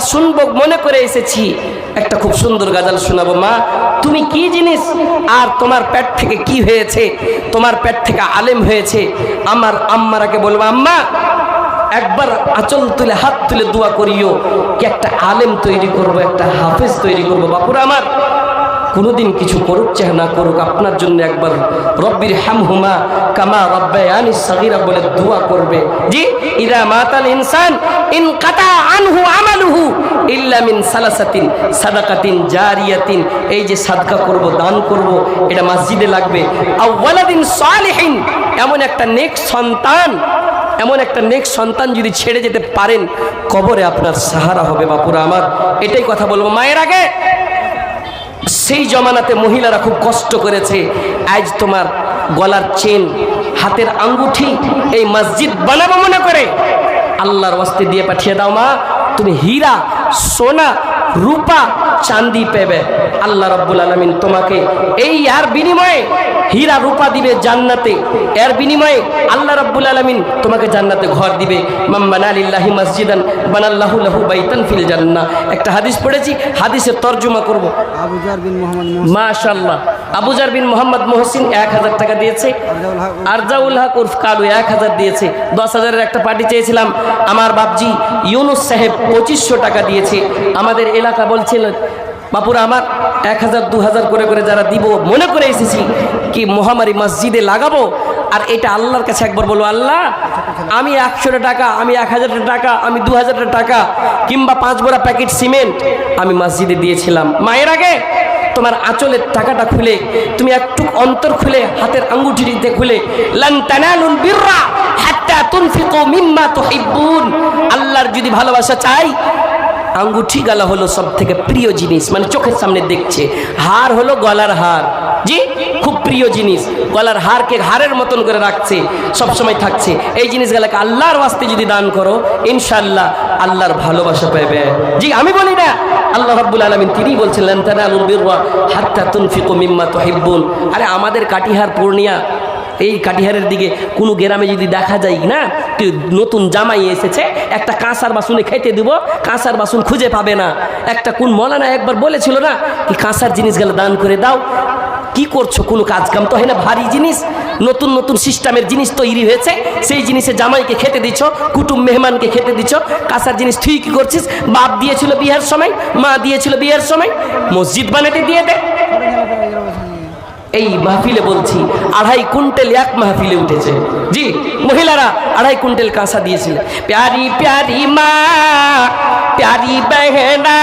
শুনব, মনে করে এসেছি। একটা খুব সুন্দর গাজাল শোনাবো, মা। তুমি কি জিনিস? আর তোমার পেট থেকে কি হয়েছে? তোমার পেট থেকে আলেম হয়েছে? আমার আম্মারাকে বলব, আম্মা, একবার আচল তুলে, হাত তুলে দোয়া করিও, কি একটা আলেম তৈরি করব, একটা হাফেজ তৈরি করব, বাপুরা আমার। কোনোদিন কিছু করুক চাহে না করুক, আপনার জন্য একবার রব্বির হাম হুমা কামা রব্বায়ানি সাগিরা বলে দোয়া করবে। জি ইরা মাতাল ইনসান ইন কাতা আনহু আমালুহু ইল্লা মিন সালাসাতিন সাদাকাতিন জারিয়াতিন। এই যে সাদকা করব, দান করব, এটা মসজিদে লাগবে। আওয়ালাদিন সালিহিন, এমন একটা নেক সন্তান, এমন একটা নেক সন্তান যদি ছেড়ে যেতে পারেন, কবরে আপনার সাহারা হবে বাপুরা আমার। এটাই কথা বলব। মায়ের আগে সেই জমানাতে মহিলারা খুব কষ্ট করেছে। আজ তোমার গলার চেন, হাতের আঙ্গুঠি এই মসজিদ বানাবো মনে করে। আল্লাহর ওয়াস্তে দিয়ে পাঠিয়ে দাও মা। তুমি হীরা, সোনা রূপা চান্দি পেবে। আল্লাহ রব্বুল আলমিন তোমাকে এই আর বিনিময়ে হীরা রূপা দিবে জান্নাতে। এর বিনিময়ে আল্লাহ রব্বুল আলমিন তোমাকে জান্নাতে ঘর দিবে। মাম্বান আলিল্লাহি মসজিদান বানাল্লাহু লাহু বাইতান ফিল জান্নাহ। একটা হাদিস পড়েছি হাদিসের তর্জমা করব। মাশাল্লাহ আবুজার বিন মোহাম্মদ মোহসিন এক হাজার টাকা দিয়েছে। আরজাউল হক উর্ফ কালু এক হাজার দিয়েছে। দশ হাজারের একটা পার্টি চেয়েছিলাম। আমার বাপজি ইউনুস সাহেব পঁচিশশো টাকা দিয়েছে। আমাদের এলাকা বলছিল, বাপুরা আমার এক হাজার, দু হাজার করে করে যারা দিব, মনে করে এসেছি কি মহামারী মসজিদে লাগাবো? আর এটা আল্লাহর কাছে একবার বলব আল্লাহ, আমি একশোটা টাকা, আমি এক হাজারটা টাকা, আমি দু হাজারটা টাকা কিংবা পাঁচ বড়া প্যাকেট সিমেন্ট আমি মসজিদে দিয়েছিলাম। মায়ের আগে তোমার আঁচলের টাকাটা খুলে, তুমি একটু অন্তর খুলে হাতের আঙ্গুঠিটিতে খুলে আল্লাহর যদি ভালোবাসা চাই আঙ্গুঠি গালা হলো সব থেকে প্রিয় জিনিস। মানে চোখের সামনে দেখছে। হার হলো গলার হার জি? খুব প্রিয় জিনিস। গলার হারকে হারের মতন করে রাখছে। সব সময় থাকছে। এই জিনিসগুলোকে আল্লাহর বাস্তে যদি দান করো ইনশাল্লাহ আল্লাহর ভালোবাসা পাবে জি, আমি বলি না। আল্লাহ রাব্বুল আলামিন তিনি বলছেন, লান তানালুল বিররা হাত্তা তুনফিকু আরে আমাদের কাটিহার পূর্ণিয়া এই কাটিহারের দিকে কোনো গ্রামে যদি দেখা যায় না নতুন জামাই এসেছে, একটা কাঁসার বাসনে খেতে দিব, কাঁসার বাসন খুঁজে পাবে না। একটা কোন মলানা একবার বলেছিল না কি, কাঁসার জিনিসগুলো দান করে দাও। কি করছ? কোনো কাজ কাম তো হয় না, ভারী জিনিস। নতুন নতুন সিস্টেমের জিনিস তৈরি হয়েছে, সেই জিনিসে জামাইকে খেতে দিচ্ছ কুটুম মেহমানকে খেতে দিচ্ছ কাঁসার জিনিস তুই করছিস? বাপ দিয়েছিল বিয়ের সময়, মা দিয়েছিল বিয়ের সময়। মসজিদ বানাতে দিয়ে দে। এই মাহফিলে বলছি আড়াই কুইন্টাল এক মাহফিলে উঠেছে জি মহিলারা আড়াই কুইন্টাল কাঁসা দিয়েছিল প্যারি প্যারি মা প্যারি বহনা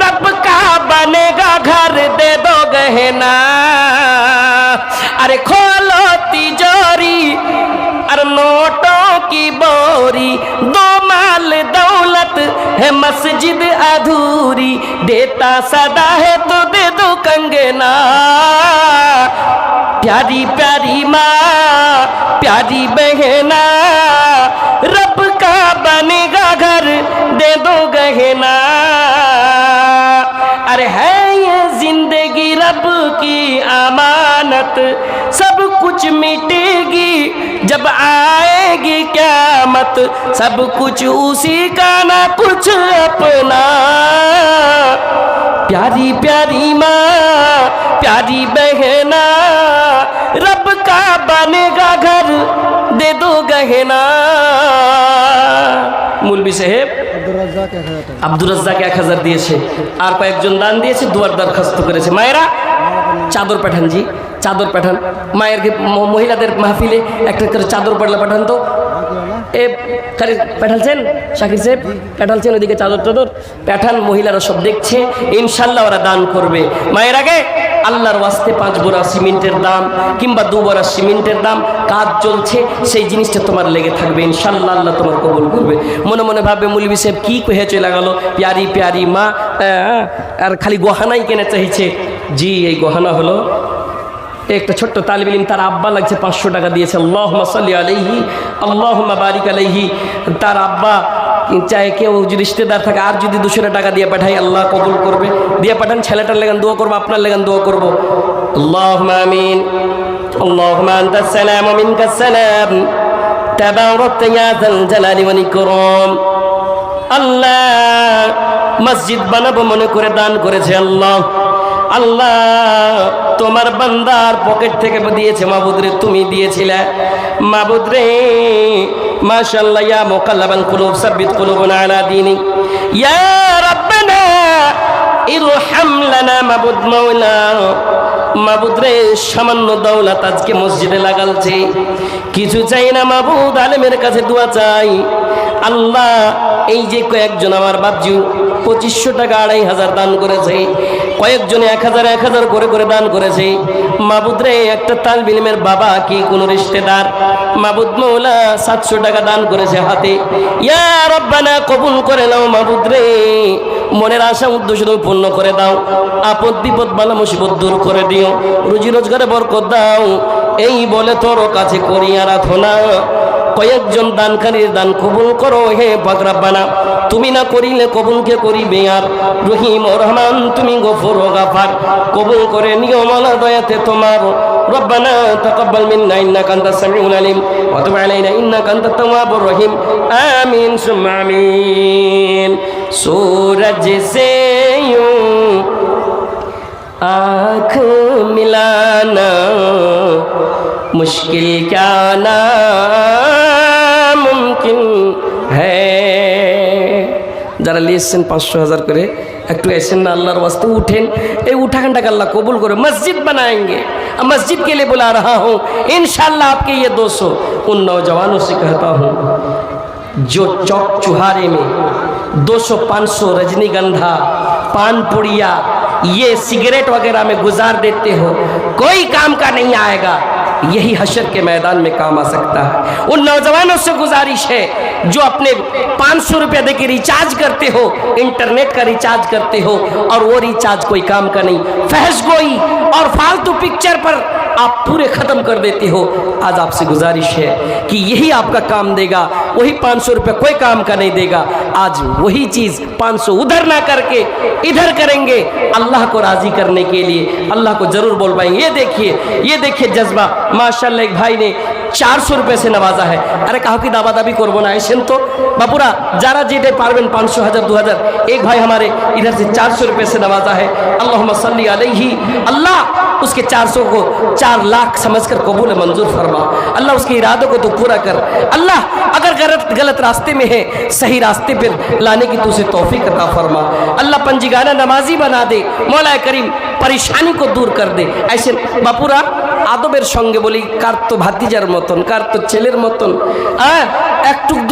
রব কা বনেগা ঘর দে দো গহনা अरे खोलो तिजोरी और नोटों की बोरी दो माल दौलत ہے مسجد ادھوری، دیتا صدا ہے تو دے دو کنگنا پیاری پیاری ماں، پیاری بہنا رب کا بنے گا گھر دے دو گہنا۔ ارے ہے یہ زندگی رب کی امانت، سب کچھ مٹے گی۔ جب آئے گی قیامت سب کچھ اسی کا نہ کچھ اپنا۔ پیاری پیاری ماں پیاری بہنا رب کا بنے گا گھر دے دو گہنا۔ مولوی صاحب আব্দুর রাজ্জাক এক হাজার দিয়েছে আর কয়েকজন দান দিয়েছে দুয়ার দরখাস্ত করেছে মায়েরা چادر پٹھن جی۔ চাদর পাঠান। মায়ের মহিলাদের মাহফিলে একটা করে চাদর পাঠলা পাঠান তো। এ, খালি পাঠালছেন? শাকির সাহেব, পাঠালছেন ওদিকে চাদর টাদর। পাঠান, মহিলারা সব দেখছে। ইনশাল্লাহ ওরা দান করবে। মায়ের আগে আল্লাহর ওয়াস্তে পাঁচ বোরা সিমেন্টের দাম কিংবা দু বোরা সিমেন্টের দাম। কাজ চলছে, সেই জিনিসটা তোমার লেগে থাকবে। ইনশাল্লাহ আল্লাহ তোমার কবুল করবে। মনে মনে ভাবে মুলবি সাহেব কী কহে চলে গেল? প্যারি প্যারি মা আর খালি গহানাই কেনে চাইছে? জি, এই গহানা হলো একটা ছোট্ট তালিব ইলিম, তার আব্বা লাগছে পাঁচশো টাকা দিয়েছে। আল্লাহ সাল্লি আলহি আল্লাহ বারিক আলহি তার আব্বা চায় কেউ যদি রিশতেদার থাকে, আর যদি দুশো টাকা দিয়ে পাঠাই আল্লাহ কবুল করবে। দিয়ে পাঠান, ছেলেটার লেগান দোয়া করব, আপনার লেগান দোয়া করব। আল্লাহ আমিন। আল্লাহ সালাম আমিন কাসালাম تباركت يا ذا আল্লাহ, মসজিদ বানাবো মনে করে দান করেছে আল্লাহ। আল্লাহ, তোমার বান্দার পকেট থেকে দিয়েছে মাবুদ রে, তুমি দিয়েছিলে। মাবুদ রে, মাশাআল্লাহ, ইয়া মুকাল্লাবাল কুলুব, সাব্বিত কুলুবনা আলা দীনি ইয়া রাব্বানা, ইরহাম লানা মাবুদ মাওলা। মাবুদ রে, সামান্য দৌলত আজকে মসজিদে লাগালছে। কিছু চাই না মাবুদ, আলেমের কাছে দোয়া চাই। আল্লাহ, এই যে কয়েকজন আমার বাপজু, পঁচিশশো টাকা আড়াই হাজার দান করেছে। কয়েকজনে এক হাজার এক হাজার করে করে দান করেছে। মাবুদ রে, একটা তালবিলিমের বাবা কি কোনো রিশ্তেদার মাবুদ মৌলা সাতশো টাকা দান করেছে হাতে। ইয়া রব্বানা, কবুল করে নাও মাবুদ রে। মনের আশা, উদ্দেশ্য তুমি পূর্ণ করে দাও। আপদ বিপদ, বালা মুসিবত দূর করে দিও। রুজি রোজগারে বরকত দাও। এই বলে তোর কাছে করি আরাধনা কয়েকজন দানকারীর দান কবুল করো হে পাকরাব্বানা তুমি না করিলে কবুলকে করিবে আর রহিম ও রহমান তুমি গফুর ও গাফার কবুল করে নিও মালা দয়াতে তোমার ربنا تقبل منا انك انت السميع العليم وتب علينا انك انت التواب الرحيم امين ثم امين سورج سے یوں آنکھ ملانا مشکل کیا نا যারা নিয়েছেন পাঁচশো হাজার করে। একটু এসেন না، আল্লাহর বাস্তে উঠেন। এই উঠাখানটাকে আল্লাহ قبول کرو مسجد بنائیں گے مسجد کے لیے بلا رہا ہوں انشاءاللہ آپ کے یہ دو ان نوجوانوں سے کہتا ہوں جو چوک چوہارے میں دو سو پانچ سو رجنی گندھا پان پڑیا یہ سگریٹ وغیرہ میں گزار دیتے ہو کوئی کام کا نہیں آئے گا یہی حشر کے میدان میں کام آ سکتا ہے۔ ان نوجوانوں سے گزارش ہے جو اپنے پانچ سو روپے دے کے ریچارج کرتے ہو، انٹرنیٹ کا ریچارج کرتے ہو اور وہ ریچارج کوئی کام کا نہیں۔ فحش گوئی اور فالتو پکچر پر آپ پورے ختم کر دیتے ہو۔ آج آپ سے گزارش ہے کہ یہی آپ کا کام دے گا، وہی پانچ سو روپے کوئی کام کا نہیں دے گا۔ آج وہی چیز پانچ سو ادھر نہ کر کے ادھر کریں گے۔ اللہ کو راضی کرنے کے لیے اللہ کو ضرور بول پائیں۔ گے یہ دیکھیے یہ دیکھیے جذبہ۔ ماشاءاللہ ایک بھائی نے চার রুপে সে নামাজা হয় আরে কাউকে দাবা দাবি করবো না এসেন جارا বাপুরা যারা যেটা পারবেন পাঁচশো دو দু ایک بھائی ہمارے ادھر سے چار سو روپے سے نوازا ہے۔ আল্লাহ সাল্লি علیہ۔ اللہ اس کے چار سو کو چار لاکھ سمجھ کر قبول منظور فرما۔ اللہ اس کے ارادوں کو تو پورا کر۔ اللہ اگر غلط غلط راستے میں ہے، صحیح راستے پر لانے کی تو اسے توفیق عطا فرما۔ اللہ پنجگانہ نمازی بنا دے۔ مولا کریم پریشانی کو دور کر دے۔ ایسے کর দে আইসেন বাপুরা আদবের সঙ্গে বলি কার کار تو মতন কার তো ছেলের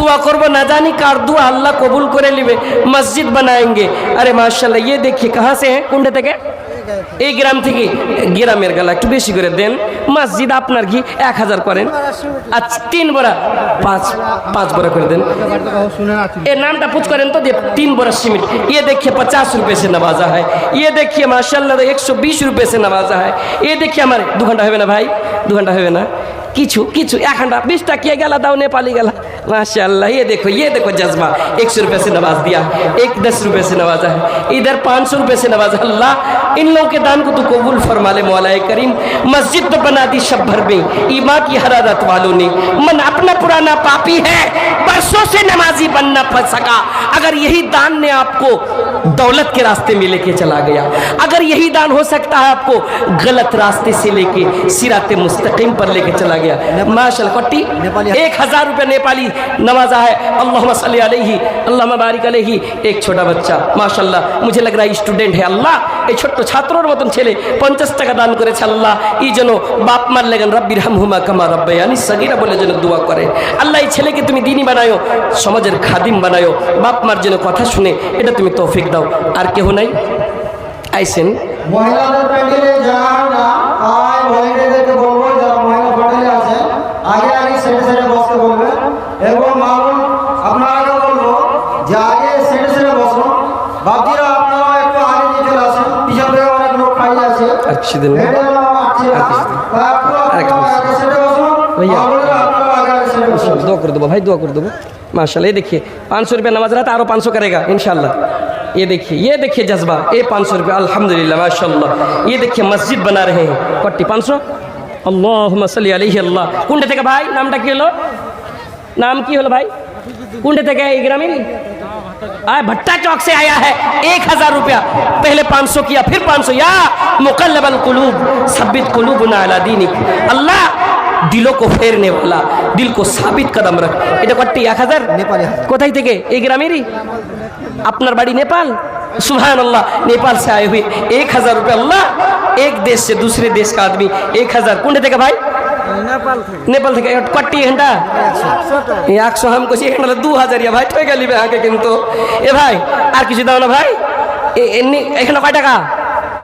دعا کرو একটুক جانی کار دعا اللہ قبول کرے আল্লাহ مسجد بنائیں گے۔ ارے ماشاءاللہ، یہ মাশাল্লাহ کہاں سے ہیں؟ সে تک ہے؟ এই গ্রাম থেকে গ্রামের গালা একটু বেশি করে দেন মসজিদ আপনার কি এক হাজার করেন আচ্ছা তিন বড়া পাঁচ পাঁচ বড়া করে দেন শুনে না ए नामटा पूछ करें तो दे तीन बरस सीमेंट ये देखिए पचास रुपए से नवाजा है ये देखिए माशाल्लाह एक सौ बीस रुपये से नवाजा है ये देखिए हमारे दो घंटा है ना भाई दो घंटा है ना কিছু কিছু এক ঘন্টা বিশটা কে গেলা দাও नेपाली गला ماشاء اللہ یہ دیکھو یہ دیکھو جذبہ۔ ایک سو روپے سے نواز دیا، ایک دس روپے سے نوازا ہے۔ ادھر پانچ سو روپے سے نوازا اللہ، ان لوگوں کے دان کو تو قبول فرما لے مولا کریم۔ مسجد تو بنا دی شب بھر میں۔ ایما کی حرارت والوں نے۔ من اپنا پرانا پاپی ہے، برسوں سے نمازی بننا پڑ سکا۔ اگر یہی دان نے آپ کو دولت کے راستے میں لے کے چلا گیا۔ اگر یہی دان ہو سکتا ہے آپ کو غلط راستے سے لے کے سیرات مستقیم پر لے کے چلا گیا۔ ماشاء اللہ کٹی ایک ہزار روپے نیپالی نوازا ہے۔ اللہم صلی علیہ اللہ بارک علیہ ایک چھوٹا بچہ۔ ماشاء اللہ مجھے لگ رہا ہے اسٹوڈنٹ ہے۔ اللہ এই ছোট্ট ছাত্রর মতন ছেলে পঞ্চাশ টাকা দান করেছে আল্লাহ। ই যেন বাপ মার লেগেন, রব্বির হামহুমা কামা রব্বাই রব্বায়ানি সগিরা বলে যেন দোয়া করে। আল্লাহ, এই ছেলেকে তুমি দিনই বানায়ো, সমাজের খাদিম বানায়ো। বাপ মার যেন কথা শুনে এটা তুমি তৌফিক দাও। আর কেহ নাই? আইসেন। মহিলাদের সেটে বসতে বলবে এবং মামুন আপনারাকে বলব যে আগে সেটে সেটে বসুন বাকিরা আপনারা একটু আগে নিয়ে চলে আসেন পিছন থেকে অনেক লোক খাই আছে আর কিছু দিন হেঁটে যাওয়া পারছে না। আর কিছু দিন। তা একটু আরেকটা আপনারা বসুন। আগে সেটে বসুন भैया। মামুনেরা আপনারা আগে আগে সেটে বসুন दुआ कर दो भाई दुआ कर दो माशाल्लाह ये देखिए पाँच सौ रुपया नमाज रहा था और पाँच सौ करेगा इनशाला ये देखिए ये देखिए जज्बा ये पाँच सौ रुपया अल्हम्दुलिल्लाह माशाल्लाह ये देखिए मस्जिद बना रहे हैं पट्टी पाँच सौ अल्लाह मसली अलैहि अल्लाह कुंडे থেকে ভাই নামটা কি হলো নাম কি হলো ভাই কুন্ডে থেকে এই গ্রামে आए भट्टा चौक से आया है एक हजार रुपया पहले पाँच सौ किया फिर पाँच सौ या मुकल्लबल कुलूब सबित कुलूब नाला दीनिक अल्लाह দিলও কো ফেরনে वाला দিল কো সাবিত কদম রাখ এটা কটি এক হাজার নেপালি হাজার। কোথায় থেকে এই গ্রামেরই আপনার বাড়ি नेपाल सुबहान अल्लाह नेपाल से आए हुए एक हजार रुपये अल्लाह एक देश से दूसरे देश का आदमी एक हजार कुंडे থেকে ভাই নেপাল থেকে। কটি ঘণ্টা একশো হাম করছি এখানে দু হাজারিয়া ভাই ঠকে গেলি আগে কিন্তু। এ ভাই, আর কিছু দাও না ভাই? এখানে কয় টাকা?